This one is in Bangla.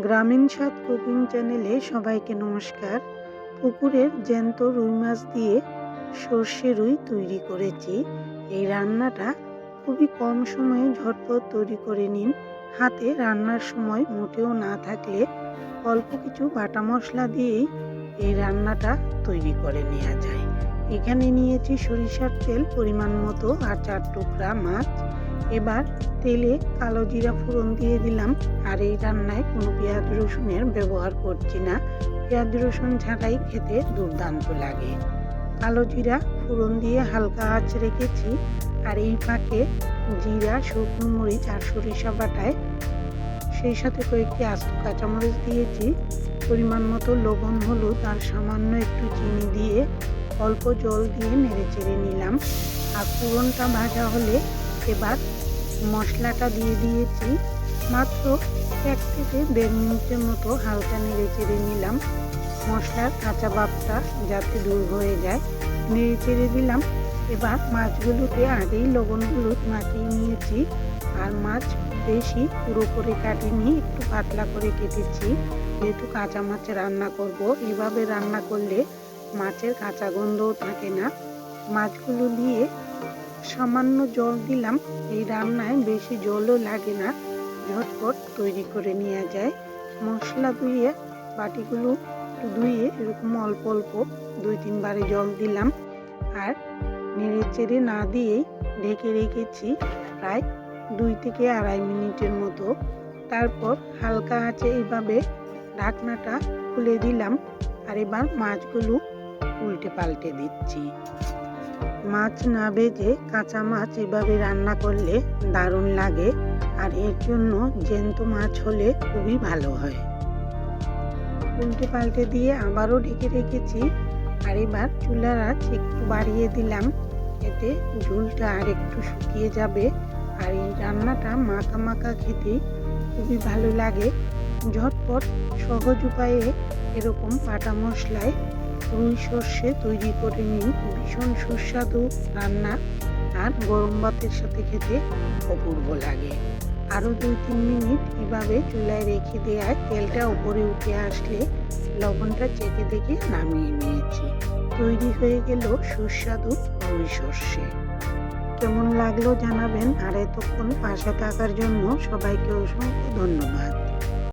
গ্রামীণ স্বাদ কুকিং চ্যানেলে সবাইকে নমস্কার। পুকুরের জ্যান্ত রুই মাছ দিয়ে সর্ষে রুই তৈরি করেছি। এই রান্নাটা খুবই কম সময়ে ঝটপট তৈরি করে নিন। হাতে রান্নার সময় মোটেও না থাকলে অল্প কিছু বাটা মশলা দিয়েই এই রান্নাটা তৈরি করে নেওয়া যায়। এখানে নিয়েছি সরিষার তেল, পরিমাণ মতো আর চার টুকরা মাছ। এবার তেলে কালো জিরা ফোড়ন দিয়ে দিলাম আর এই রান্নায় কোনো পেঁয়াজ রসুনের ব্যবহার করছি না। পেঁয়াজ রসুন ছাড়াই খেতে দুর্দান্ত লাগে। কালো জিরা ফোড়ন দিয়ে হালকা আঁচ রেখেছি আর এই ফাঁকে জিরা, শুকনো মরিচ আর সরিষা বাটায় সেই সাথে কয়েকটি আস্ত কাঁচামরিচ দিয়েছি। পরিমাণ মতো লবণ, হলুদ আর সামান্য একটু চিনি দিয়ে অল্প জল দিয়ে নেড়ে চেড়ে নিলাম। আর ফোড়নটা ভাজা হলে এবার মশলাটা দিয়ে দিয়েছি। মাত্র এক থেকে দেড় মিনিটের মতো হালকা নেড়ে চেড়ে নিলাম। মশলার কাঁচা ভাবটা যাতে দূর হয়ে যায়। নেড়ে চেড়ে দিলাম। এবার মাছগুলোতে আগেই লবণ হলুদ মাখিয়ে নিয়েছি। আর মাছ বেশি পুরো করে কাটিনি, একটু পাতলা করে কেটেছি। যেহেতু কাঁচা মাছ রান্না করব, এভাবে রান্না করলে মাছের কাঁচা গন্ধও থাকে না। মাছগুলো দিয়ে সামান্য জল দিলাম। এই রান্নায় বেশি জলও লাগে না। ঝটপট তৈরি করে নেওয়া যায়। মশলা ধুয়ে বাটিগুলো ধুয়ে এরকম অল্প অল্প দুই তিনবারে জল দিলাম। আর নেড়ে চেড়ে না দিয়েই ঢেকে রেখেছি প্রায় দুই থেকে আড়াই মিনিটের মতো। তারপর হালকা আঁচে এইভাবে ঢাকনাটা খুলে দিলাম। আর এবার মাছগুলো উল্টে পাল্টে দিচ্ছি। মাছ না ভেজে কাঁচা মাছ এভাবে রান্না করলে দারুণ লাগে, আর এর জন্য জ্যান্ত মাছ হলে খুবই ভালো হয়। উল্টে পাল্টে দিয়ে আবারও ঢেকে রেখেছি, আর এবার চুলার আঁচ একটু বাড়িয়ে দিলাম। এতে ঝোলটা আর একটু শুকিয়ে যাবে, আর এই রান্নাটা মাখা মাখা খেতে খুবই ভালো লাগে। ঝটপট সহজ উপায়ে এরকম পাটা মশলায় রুই সর্ষে তৈরি করে নিন। ভীষণ সুস্বাদু রান্না। আর গরম ভাতের সাথে খেতে অপূর্ব লাগে। আরও দুই তিন মিনিট এভাবে চুলায় রেখে দেওয়ায় তেলটা উপরে উঠে আসলে লবণটা চেকে দেখে নামিয়ে নিয়েছি। তৈরি হয়ে গেল সুস্বাদু রুই সর্ষে। কেমন লাগল জানাবেন। আর এতক্ষণ পাশে থাকার জন্য সবাইকে অসংখ্য ধন্যবাদ।